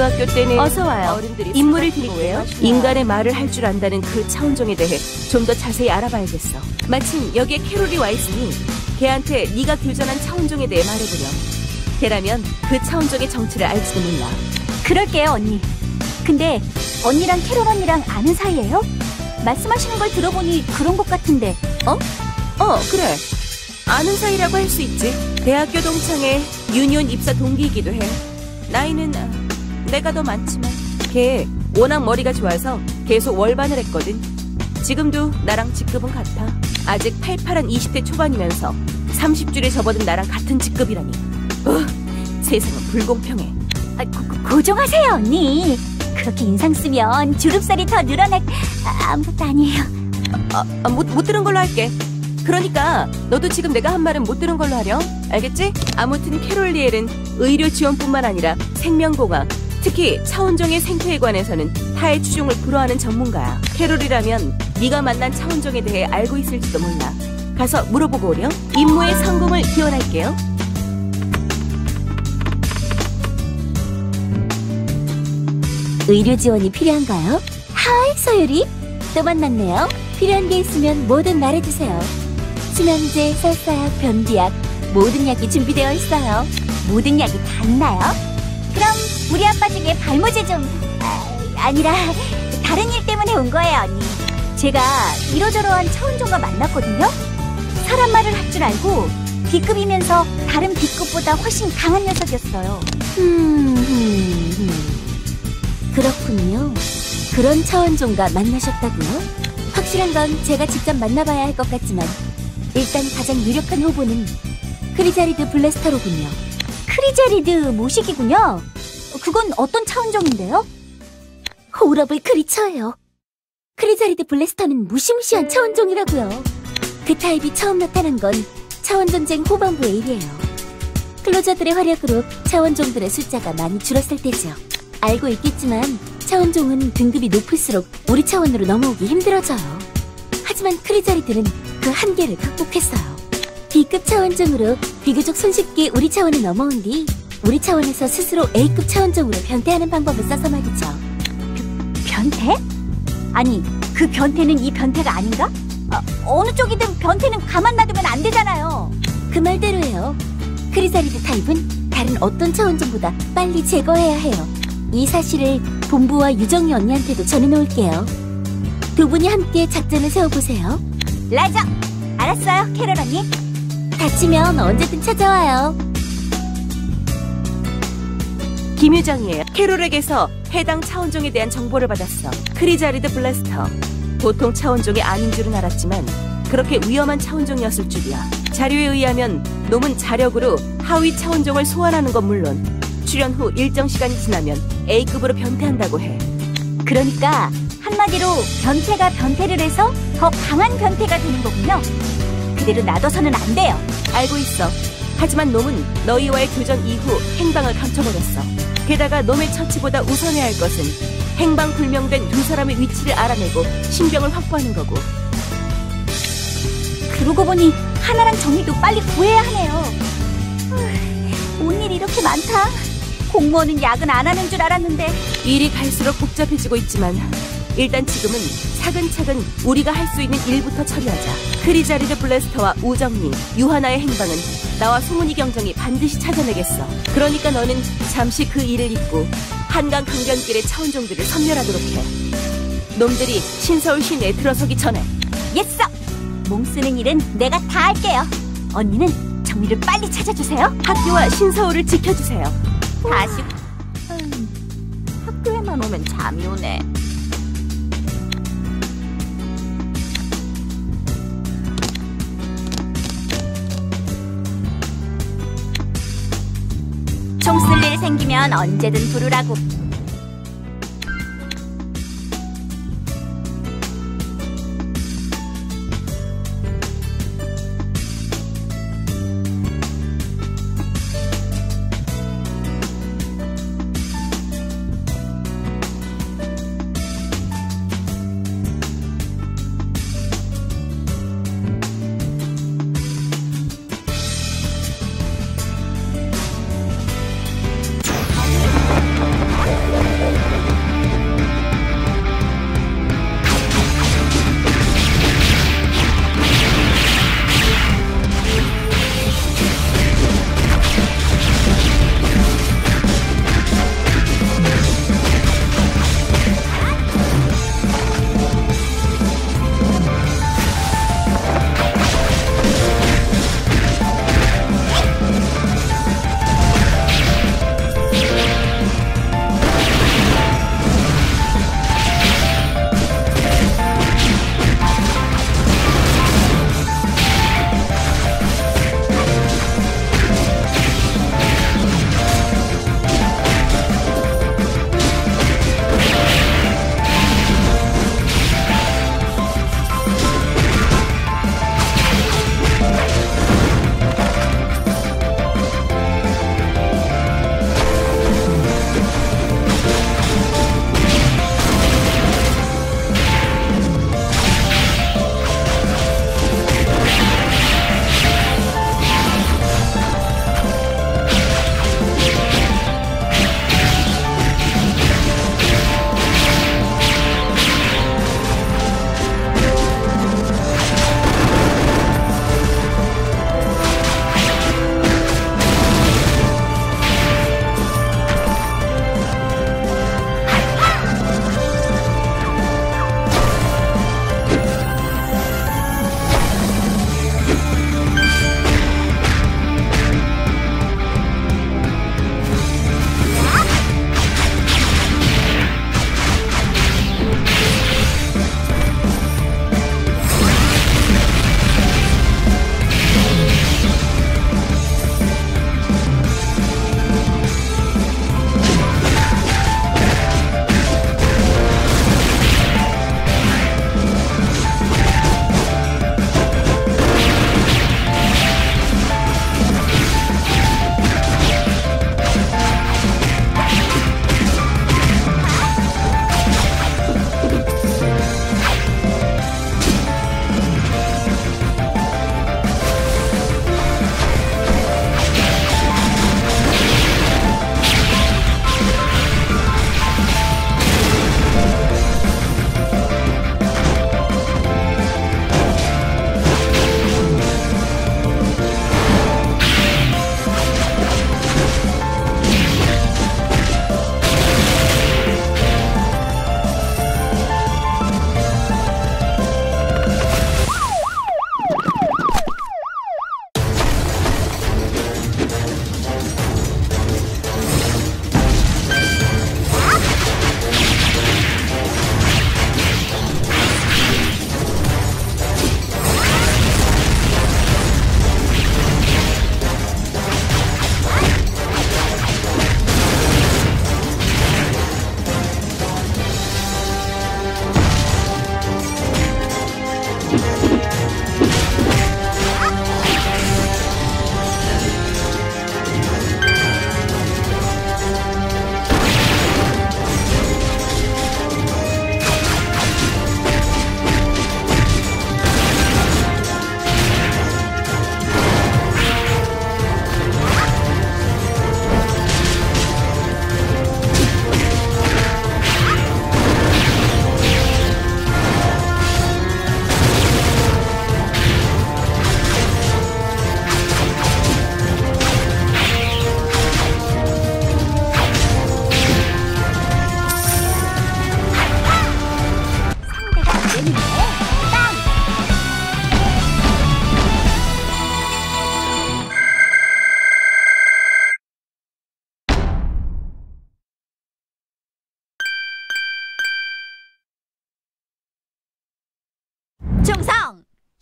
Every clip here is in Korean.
고등학교 때는 어서 와요. 생각하는 드릴게요. 인간의 말을 할 줄 안다는 그 차원종에 대해 좀 더 자세히 알아봐야겠어. 마침 여기에 캐롤이 와 있으니 걔한테 네가 교전한 차원종에 대해 말해보렴. 걔라면 그 차원종의 정체를 알지도 몰라. 그럴게요, 언니. 근데 언니랑 캐롤 언니랑 아는 사이예요? 말씀하시는 걸 들어보니 그런 것 같은데. 어, 그래. 아는 사이라고 할 수 있지. 대학교 동창회 유니온 입사 동기이기도 해. 나이는 아, 내가 더 많지만 걔 워낙 머리가 좋아서 계속 월반을 했거든. 지금도 나랑 직급은 같아. 아직 팔팔한 20대 초반이면서 30줄에 접어든 나랑 같은 직급이라니. 어, 세상은 불공평해. 아, 고, 고- 고정하세요, 언니. 그렇게 인상 쓰면 주름살이 더 늘어날 아, 아무것도 아니에요. 아, 못, 못 들은 걸로 할게. 그러니까 너도 지금 내가 한 말은 못 들은 걸로 하렴. 알겠지? 아무튼 캐롤 리엘은 의료 지원뿐만 아니라 생명공학, 특히 차원종의 생태에 관해서는 타의 추종을 불허하는 전문가야. 캐롤이라면 네가 만난 차원종에 대해 알고 있을지도 몰라. 가서 물어보고 오렴. 임무의 성공을 기원할게요. 의료 지원이 필요한가요? 하이, 소율이. 또 만났네요. 필요한 게 있으면 뭐든 말해주세요. 수면제, 설사약, 변비약, 모든 약이 준비되어 있어요. 모든 약이 닿나요? 우리 아빠 중에 발모제 좀... 아, 아니라 다른 일 때문에 온 거예요, 언니. 제가 이러저러한 차원종과 만났거든요. 사람 말을 할 줄 알고 B급이면서 다른 B급보다 훨씬 강한 녀석이었어요. 음, 음, 음. 그렇군요. 그런 차원종과 만나셨다고요? 확실한 건 제가 직접 만나봐야 할 것 같지만 일단 가장 유력한 후보는 크리자리드 블래스터로군요. 크리자리드 모식이군요. 그건 어떤 차원종인데요? 호러블 크리처예요. 크리자리드 블래스터는 무시무시한 차원종이라고요. 그 타입이 처음 나타난 건 차원전쟁 후반부의 일이에요. 클로저들의 활약으로 차원종들의 숫자가 많이 줄었을 때죠. 알고 있겠지만 차원종은 등급이 높을수록 우리 차원으로 넘어오기 힘들어져요. 하지만 크리자리들은 그 한계를 극복했어요. B급 차원종으로 비교적 손쉽게 우리 차원을 넘어온 뒤 우리 차원에서 스스로 A급 차원종으로 변태하는 방법을 써서 말이죠. 변태? 아니, 그 변태는 이 변태가 아닌가? 어, 어느 쪽이든 변태는 가만 놔두면 안 되잖아요. 그 말대로예요. 크리자리드 타입은 다른 어떤 차원종보다 빨리 제거해야 해요. 이 사실을 본부와 유정이 언니한테도 전해놓을게요. 두 분이 함께 작전을 세워보세요. 라자! 알았어요, 캐럴 언니. 다치면 언제든 찾아와요. 김유정이에요. 캐롤에게서 해당 차원종에 대한 정보를 받았어. 크리자리드 블래스터. 보통 차원종이 아닌 줄은 알았지만 그렇게 위험한 차원종이었을 줄이야. 자료에 의하면 놈은 자력으로 하위 차원종을 소환하는 건 물론 출연 후 일정 시간이 지나면 A급으로 변태한다고 해. 그러니까 한마디로 변태가 변태를 해서 더 강한 변태가 되는 거군요. 그대로 놔둬서는 안 돼요. 알고 있어. 하지만 놈은 너희와의 교전 이후 행방을 감춰버렸어. 게다가 놈의 처치보다 우선해야 할 것은 행방 불명된 두 사람의 위치를 알아내고 신병을 확보하는 거고. 그러고 보니 하나랑 정리도 빨리 구해야 하네요. 온 일 이렇게 많다. 공무원은 야근 안 하는 줄 알았는데 일이 갈수록 복잡해지고 있지만 일단 지금은 차근차근 우리가 할 수 있는 일부터 처리하자. 크리자리드 블래스터와 우정리, 유하나의 행방은 나와 송은이 경정이 반드시 찾아내겠어. 그러니까 너는 잠시 그 일을 잊고 한강 강변길의 차원종들을 섬멸하도록 해. 놈들이 신서울 시내에 들어서기 전에 예써! 몸 쓰는 일은 내가 다 할게요. 언니는 정리를 빨리 찾아주세요. 학교와 신서울을 지켜주세요. 다시 음, 학교에만 오면 잠이 오네. 생기면 언제든 부르라고.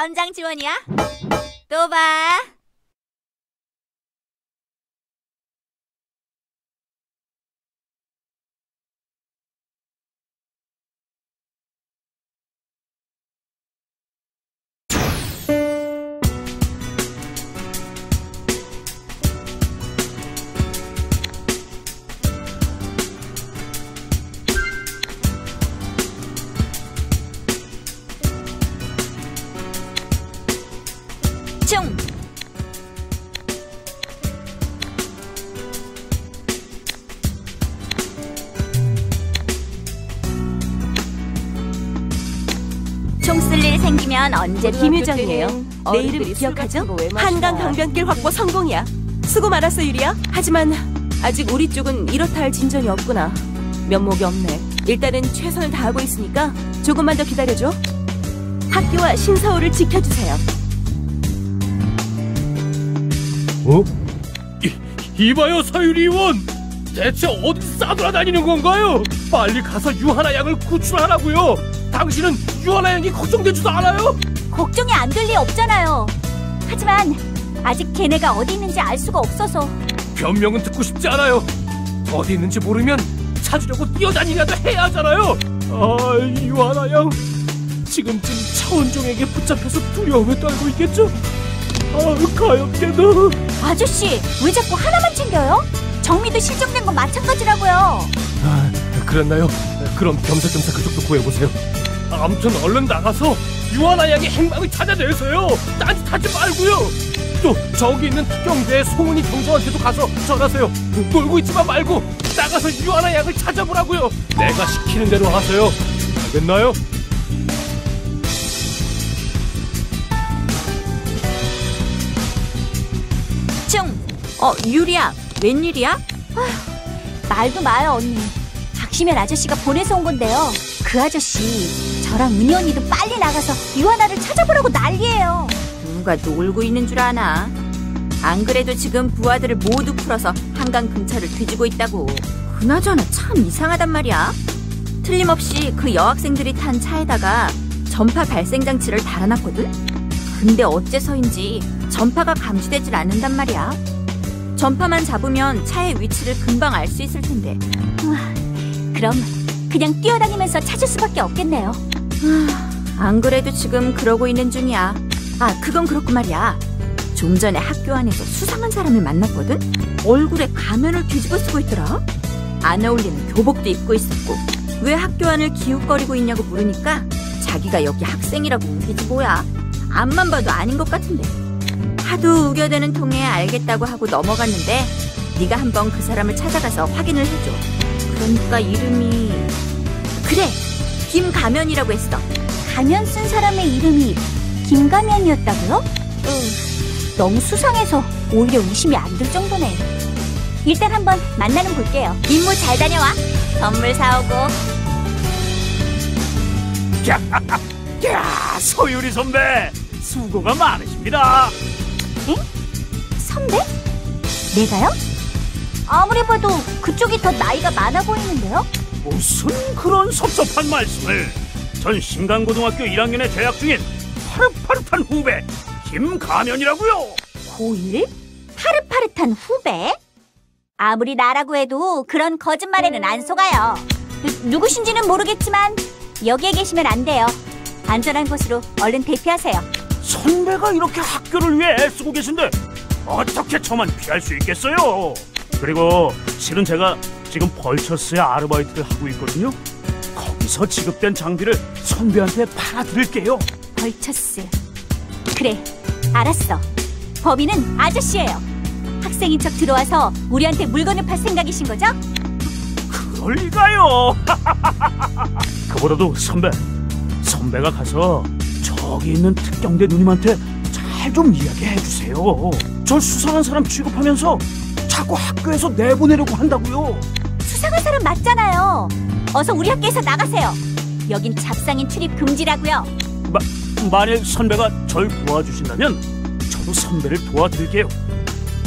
현장 지원이야? 또 봐. 일 생기면 언제 김유정이에요. 내 이름 어른들이 기억하죠? 술 같은 거왜 마시나? 한강 강변길 확보 성공이야. 수고 많았어 유리야. 하지만 아직 우리 쪽은 이렇다 할 진전이 없구나. 면목이 없네. 일단은 최선을 다하고 있으니까 조금만 더 기다려줘. 학교와 신서울을 지켜주세요. 어? 이, 이봐요 서유리 의원 대체 어디 싸돌아다니는 건가요? 빨리 가서 유하나 양을 구출하라고요 당신은 유하나 양이 걱정되지도 않아요? 걱정이 안 될 리 없잖아요. 하지만 아직 걔네가 어디 있는지 알 수가 없어서 변명은 듣고 싶지 않아요 어디 있는지 모르면 찾으려고 뛰어다니려도 해야 하잖아요 아 유하나 양 지금쯤 차원종에게 붙잡혀서 두려움에 떨고 있겠죠? 아 가엾게도 아저씨 왜 자꾸 하나만 챙겨요? 정미도 실종된 건 마찬가지라고요. 아, 그랬나요? 그럼 겸사겸사 그쪽도 구해보세요. 아무튼 얼른 나가서 유아나 양의 행방을 찾아내세요. 딴짓하지 말고요. 또 저기 있는 특경대 송은이 경수한테도 가서 전하세요. 놀고 있지만 말고 나가서 유아나 양을 찾아보라고요. 내가 시키는 대로 하세요. 알겠나요? 중어 유리야 웬일이야? 말도 마요 언니. 박시면 아저씨가 보내서 온 건데요. 그 아저씨 저랑 은희 언니도 빨리 나가서 유하나를 찾아보라고 난리예요. 누가 놀고 있는 줄 아나? 안 그래도 지금 부하들을 모두 풀어서 한강 근처를 뒤지고 있다고. 그나저나 참 이상하단 말이야. 틀림없이 그 여학생들이 탄 차에다가 전파 발생 장치를 달아놨거든. 근데 어째서인지 전파가 감지되질 않는단 말이야. 전파만 잡으면 차의 위치를 금방 알 수 있을 텐데. 그럼 그냥 뛰어다니면서 찾을 수밖에 없겠네요. 안 그래도 지금 그러고 있는 중이야. 아, 그건 그렇고 말이야. 좀 전에 학교 안에서 수상한 사람을 만났거든? 얼굴에 가면을 뒤집어 쓰고 있더라. 안 어울리는 교복도 입고 있었고, 왜 학교 안을 기웃거리고 있냐고 물으니까 자기가 여기 학생이라고 우기지 뭐야. 앞만 봐도 아닌 것 같은데. 하도 우겨대는 통에 알겠다고 하고 넘어갔는데, 네가 한번 그 사람을 찾아가서 확인을 해줘. 그러니까 이름이... 그래! 김가면이라고 했어. 가면 쓴 사람의 이름이 김가면이었다고요? 너무 수상해서 오히려 의심이 안 들 정도네. 일단 한번 만나는 볼게요. 임무 잘 다녀와. 선물 사오고. 야, 서유리 선배 수고가 많으십니다. 선배? 내가요? 아무리 봐도 그쪽이 더 나이가 많아 보이는데요? 무슨 그런 섭섭한 말씀을 전 신강고등학교 1학년에 재학 중인 파릇파릇한 후배 김가면이라고요 고1? 파릇파릇한 후배? 아무리 나라고 해도 그런 거짓말에는 안 속아요. 누, 누구신지는 모르겠지만 여기에 계시면 안 돼요. 안전한 곳으로 얼른 대피하세요. 선배가 이렇게 학교를 위해 애쓰고 계신데 어떻게 저만 피할 수 있겠어요 그리고 실은 제가 지금 벌처스에 아르바이트를 하고 있거든요 거기서 지급된 장비를 선배한테 팔아드릴게요 벌처스. 그래, 알았어. 범인은 아저씨예요. 학생인 척 들어와서 우리한테 물건을 팔 생각이신 거죠? 그럴 리가요 그보다도 선배 선배가 가서 저기 있는 특경대 누님한테 잘 좀 이야기해 주세요 저 수상한 사람 취급하면서 자꾸 학교에서 내보내려고 한다고요 수상한 사람 맞잖아요. 어서 우리 학교에서 나가세요. 여긴 잡상인 출입 금지라고요. 만일 선배가 절 도와주신다면 저도 선배를 도와드릴게요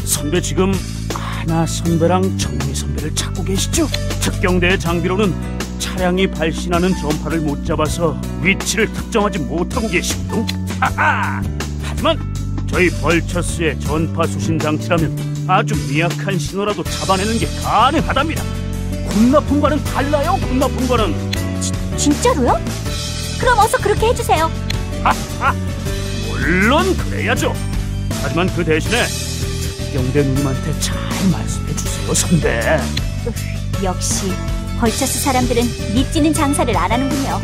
선배 지금 하나 선배랑 정미 선배를 찾고 계시죠? 특경대의 장비로는 차량이 발신하는 전파를 못 잡아서 위치를 특정하지 못하고 계시고요 하하! 하지만 저희 벌처스의 전파 수신 장치라면 아주 미약한 신호라도 잡아내는 게 가능하답니다. 군나품과는 달라요, 군나품과는. 진짜로요? 그럼 어서 그렇게 해주세요. 물론 그래야죠. 하지만 그 대신에 특경대 누님한테 잘 말씀해 주세요, 선배. 역시 벌처스 사람들은 믿지는 장사를 안 하는군요.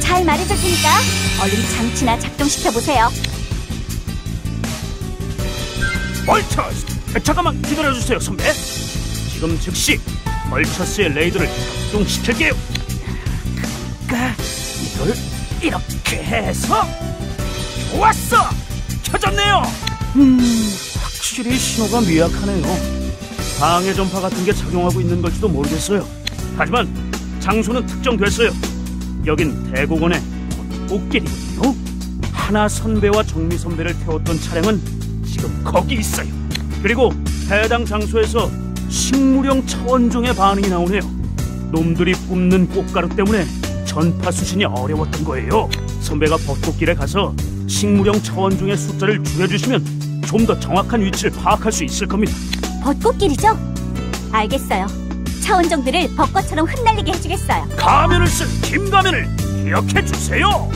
잘 말해줄 테니까 얼른 장치나 작동시켜 보세요. 벌처스! 잠깐만 기다려주세요, 선배. 지금 즉시 벌처스의 레이더를 작동시킬게요. 그러니까 이걸 이렇게 해서 좋았어! 켜졌네요! 음, 확실히 신호가 미약하네요. 방해 전파 같은 게 작용하고 있는 걸지도 모르겠어요. 하지만 장소는 특정됐어요. 여긴 대공원의 꽃길이거든요. 하나 선배와 정미 선배를 태웠던 차량은 지금 거기 있어요. 그리고 해당 장소에서 식물형 차원종의 반응이 나오네요. 놈들이 뿜는 꽃가루 때문에 전파 수신이 어려웠던 거예요. 선배가 벚꽃길에 가서 식물형 차원종의 숫자를 줄여주시면 좀 더 정확한 위치를 파악할 수 있을 겁니다. 벚꽃길이죠? 알겠어요. 차원종들을 벚꽃처럼 흩날리게 해주겠어요. 가면을 쓴 김가면을 기억해 주세요.